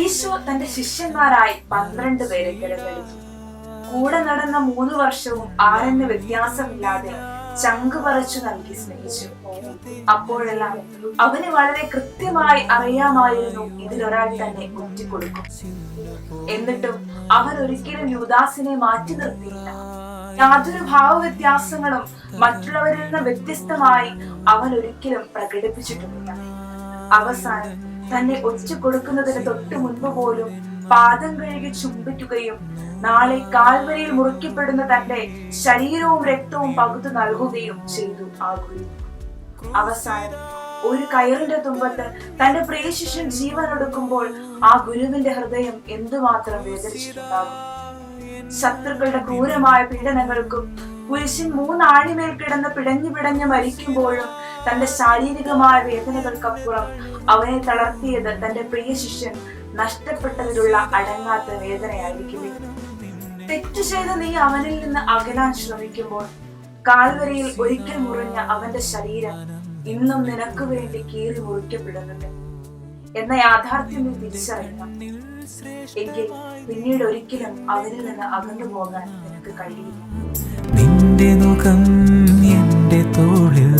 ഈശോ തന്റെ ശിഷ്യന്മാരായി പന്ത്രണ്ട് പേരെ തിരഞ്ഞെടുത്തു കൂടെ നടന്ന മൂന്ന് വർഷവും ആരെന്ന് വ്യത്യാസമില്ലാതെ ചങ്ക് പറിച്ചു നൽകി സ്നേഹിച്ചു. അപ്പോഴെല്ലാം അവന് വളരെ കൃത്യമായി അറിയാമായിരുന്നു ഇതിലൊരാൾ തന്നെ കൊടുക്കും എന്നിട്ടും അവൻ ഒരിക്കലും യുദാസിനെ മാറ്റി നിർത്തിയില്ല. യാതൊരു ഭാവവ്യത്യാസങ്ങളും മറ്റുള്ളവരിൽ നിന്ന് വ്യത്യസ്തമായി അവൻ ഒരിക്കലും പ്രകടിപ്പിച്ചിട്ടുമില്ല. അവസാനം തന്നെ ഒച്ച കൊടുക്കുന്നതിന് തൊട്ടു മുൻപ് പോലും പാദം കഴുകി ചുംബിക്കുകയും നാളെ കാൽവരിയിൽ മുറിക്കപ്പെടുന്ന തന്റെ ശരീരവും രക്തവും പകുത്തു നൽകുകയും ചെയ്തു ആ ഗുരു. അവസാനം ഒരു കയറിന്റെ തുമ്പത്ത് തന്റെ പ്രിയ ശിഷ്യൻ ജീവൻ എടുക്കുമ്പോൾ ആ ഗുരുവിന്റെ ഹൃദയം എന്തുമാത്രം വേദനിച്ചിട്ടുണ്ടാകും? ശത്രുക്കളുടെ ക്രൂരമായ പീഡനങ്ങൾക്കും കുരിശിൻ മൂന്നാണിമേൽ കിടന്ന് പിടഞ്ഞു പിടഞ്ഞ് മരിക്കുമ്പോഴും തന്റെ ശാരീരികമായ വേദനകൾക്കപ്പുറം അവനെ തളർത്തിയത് തന്റെ പ്രിയ ശിഷ്യൻ നഷ്ടപ്പെട്ടതിലുള്ള അടങ്ങാത്ത വേദനയായിരിക്കുമേ തെറ്റ് ചെയ്ത നീ അവനിൽ നിന്ന് അകലാൻ ശ്രമിക്കുമ്പോൾ കാൽവരയിൽ ഒരിക്കൽ മുറിഞ്ഞ അവന്റെ ശരീരം ഇന്നും നിനക്ക് വേണ്ടി കീറി മുറിക്കപ്പെടുന്നുണ്ട്. എന്ന യാഥാർത്ഥ്യം നീ തിരിച്ചറിയണം. എങ്കിൽ പിന്നീട് ഒരിക്കലും അവനിൽ നിന്ന് അകന്നു പോകാൻ നിനക്ക് കഴിയില്ല. നിന്റെ മുഖം തോളിൽ